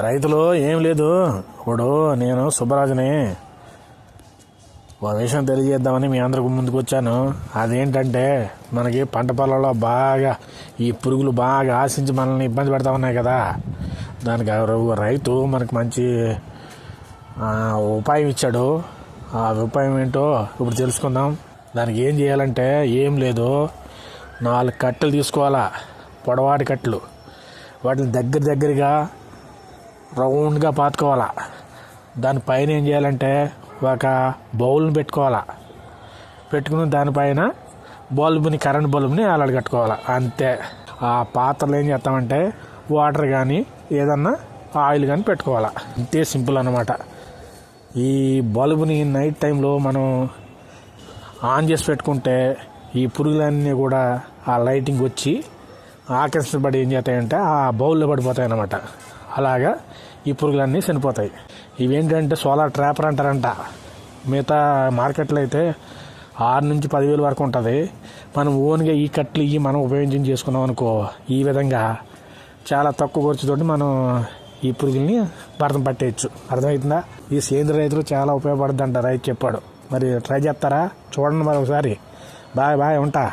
రైతులు ఏం లేదు. ఇప్పుడు నేను సుబ్బరాజుని ఒక విషయం తెలియజేద్దామని మీ అందరికి ముందుకు వచ్చాను. అదేంటంటే మనకి పంట పొలంలో బాగా ఈ పురుగులు బాగా ఆశించి మనల్ని ఇబ్బంది పెడతా ఉన్నాయి కదా. దానికి రైతు మనకు మంచి ఉపాయం ఇచ్చాడు. ఆ ఉపాయం ఏంటో ఇప్పుడు తెలుసుకుందాం. దానికి ఏం చేయాలంటే ఏం లేదు. నాలుగు కట్టెలు తీసుకోవాలా. పొడవాటి కట్టెలు. వాటిని దగ్గర దగ్గరగా రౌండ్గా పాతుకోవాలా. దానిపైన ఏం చేయాలంటే ఒక బౌల్ని పెట్టుకోవాలా. పెట్టుకుని దానిపైన బల్బుని కరెంట్ బల్బుని అలడగట్టుకోవాలి అంతే. ఆ పాత్రలు ఏం చేస్తామంటే వాటర్ కానీ ఏదన్నా ఆయిల్ కానీ పెట్టుకోవాలా. అంతే సింపుల్ అన్నమాట. ఈ బల్బుని నైట్ టైంలో మనం ఆన్ చేసి పెట్టుకుంటే ఈ పురుగులన్నీ కూడా ఆ లైటింగ్ వచ్చి ఆకర్షించబడి ఏం చేస్తాయంటే ఆ బౌల్లో పడిపోతాయి అన్నమాట. అలాగా ఈ పురుగులన్నీ చనిపోతాయి. ఇవేంటంటే సోలార్ ట్రాపర్ అంటారంట. మిగతా మార్కెట్లో అయితే ఆరు నుంచి పదివేలు వరకు ఉంటుంది. మనం ఓన్గా ఈ కట్లు ఇవి మనం ఉపయోగించి చేసుకున్నాం అనుకో ఈ విధంగా చాలా తక్కువ ఖర్చుతోటి మనం ఈ పురుగుల్ని భరతం పట్టేయచ్చు. అర్థమవుతుందా ఈ సేంద్రియ రైతులు చాలా ఉపయోగపడుతుందంట రైతు చెప్పాడు. మరి ట్రై చేస్తారా? చూడండి మరి ఒకసారి. బాయ్ బాయ్ ఉంటా.